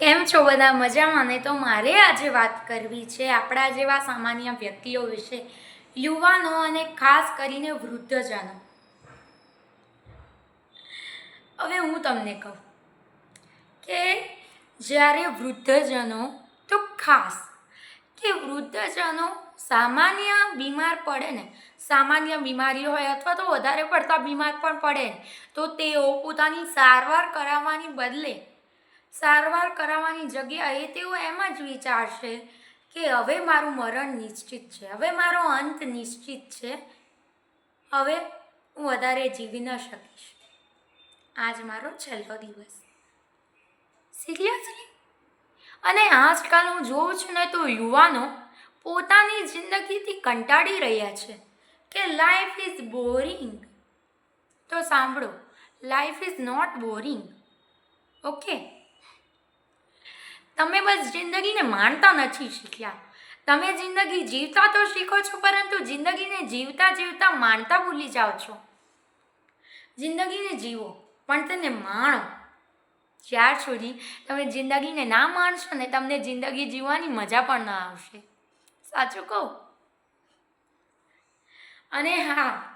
કેમ છો બધા મજામાં? ને તો મારે આજે વાત કરવી છે આપણા જેવા સામાન્ય વ્યક્તિઓ વિશે, યુવાનો અને ખાસ કરીને વૃદ્ધજનો. હવે હું તમને કહું કે જ્યારે વૃદ્ધજનો, તો ખાસ કે વૃદ્ધજનો સામાન્ય બીમાર પડે ને, સામાન્ય બીમારીઓ હોય અથવા તો વધારે પડતા બીમાર પણ પડે તો તેઓ પોતાની સારવાર કરાવવાની બદલે સારવાર કરાવવાની જગ્યાએ તેઓ એમ જ વિચારશે કે હવે મારું મરણ નિશ્ચિત છે, હવે મારો અંત નિશ્ચિત છે, હવે હું વધારે જીવી ન શકીશ. આજ મારો છેલ્લો દિવસ. સિરિયસલી અને આજકાલ હું જોઉં છું ને તો યુવાનો પોતાની જિંદગીથી કંટાળી રહ્યા છે કે લાઈફ ઇઝ બોરિંગ તો સાંભળો life is not boring okay તમે બસ જિંદગીને માણતા નથી શીખ્યા. તમે જિંદગી જીવતા તો શીખો છો, પરંતુ જિંદગીને જીવતા જીવતા માણતા ભૂલી જાઓ છો. જિંદગીને જીવો, પણ તેને માણો. જ્યાર સુધી તમે જિંદગીને ના માણશો ને તમને જિંદગી જીવવાની મજા પણ ના આવશે. સાચું કહું? અને હા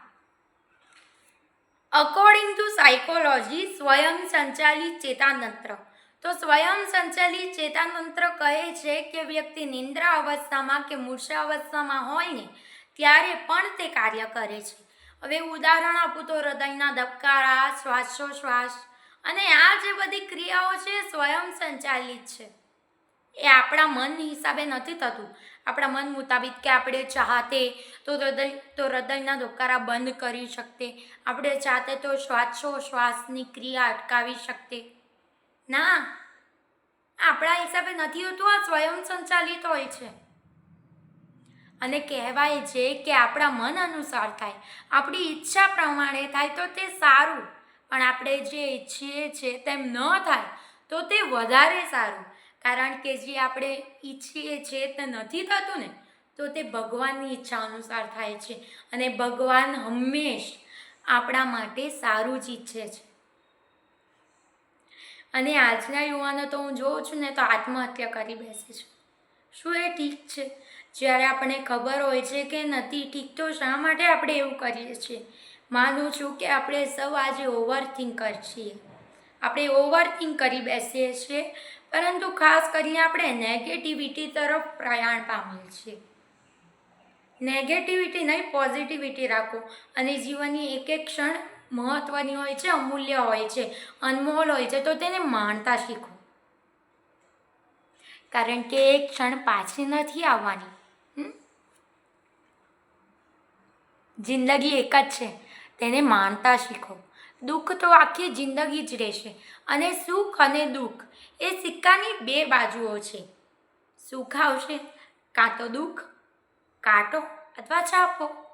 અકોર્ડિંગ ટુ સાયકોલોજી સ્વયં સંચાલિત ચેતાતંત્ર. તો સ્વયં સંચાલિત ચેતાતંત્ર કહે છે કે વ્યક્તિ નિંદ્રા અવસ્થામાં કે મૂર્છા અવસ્થામાં હોય ને, ત્યારે પણ તે કાર્ય કરે છે. હવે ઉદાહરણ આપું તો હૃદયના ધબકારા, શ્વાસોશ્વાસ અને આ જે બધી ક્રિયાઓ છે સ્વયં સંચાલિત છે. એ આપણા મન હિસાબે નથી થતું. આપણા મન મુતાબિક કે આપણે ચાહતે તો હૃદય, તો હૃદયના ધબકારા બંધ કરી શકતે. આપણે ચાહતે તો શ્વાસોશ્વાસની ક્રિયા અટકાવી શકતે. ના, આપણા હિસાબે નથી હોતું, આ સ્વયં સંચાલિત હોય છે. અને કહેવાય છે કે આપણા મન અનુસાર થાય, આપણી ઈચ્છા પ્રમાણે થાય તો તે સારું, પણ આપણે જે ઈચ્છીએ છીએ તેમ ન થાય તો તે વધારે સારું. કારણ કે જે આપણે ઈચ્છીએ છીએ તે નથી થતું ને, તો તે ભગવાનની ઈચ્છા અનુસાર થાય છે. અને ભગવાન હંમેશ આપણા માટે સારું જ ઈચ્છે છે. અને આજના યુવાનો તો હું જોઉં છું ને તો આત્મહત્યા કરી બેસે છે. શું એ ઠીક છે? જ્યારે આપણને ખબર હોય છે કે નથી ઠીક, તો શા માટે આપણે એવું કરીએ છીએ? માનું છું કે આપણે સૌ આજે ઓવર થિંકર છીએ. આપણે ઓવર થિંક કરી બેસીએ છીએ, પરંતુ ખાસ કરીને આપણે નેગેટિવિટી તરફ પ્રયાણ પામીએ છીએ. નેગેટિવિટી નહીં પોઝિટિવિટી રાખો. અને જીવનની એક એક ક્ષણ મહત્ત્વની હોય છે, અમૂલ્ય હોય છે, અનમોલ હોય છે, તો તેને માણતા શીખો. કારણ કે એક ક્ષણ પાછી નથી આવવાની? જિંદગી એક જ છે, તેને માણતા શીખો. દુઃખ તો આખી જિંદગી જ રહેશે. અને સુખ અને દુઃખ એ સિક્કાની બે બાજુઓ છે. સુખ આવશે, કાં તો દુઃખ, કાંટો અથવા છાપો.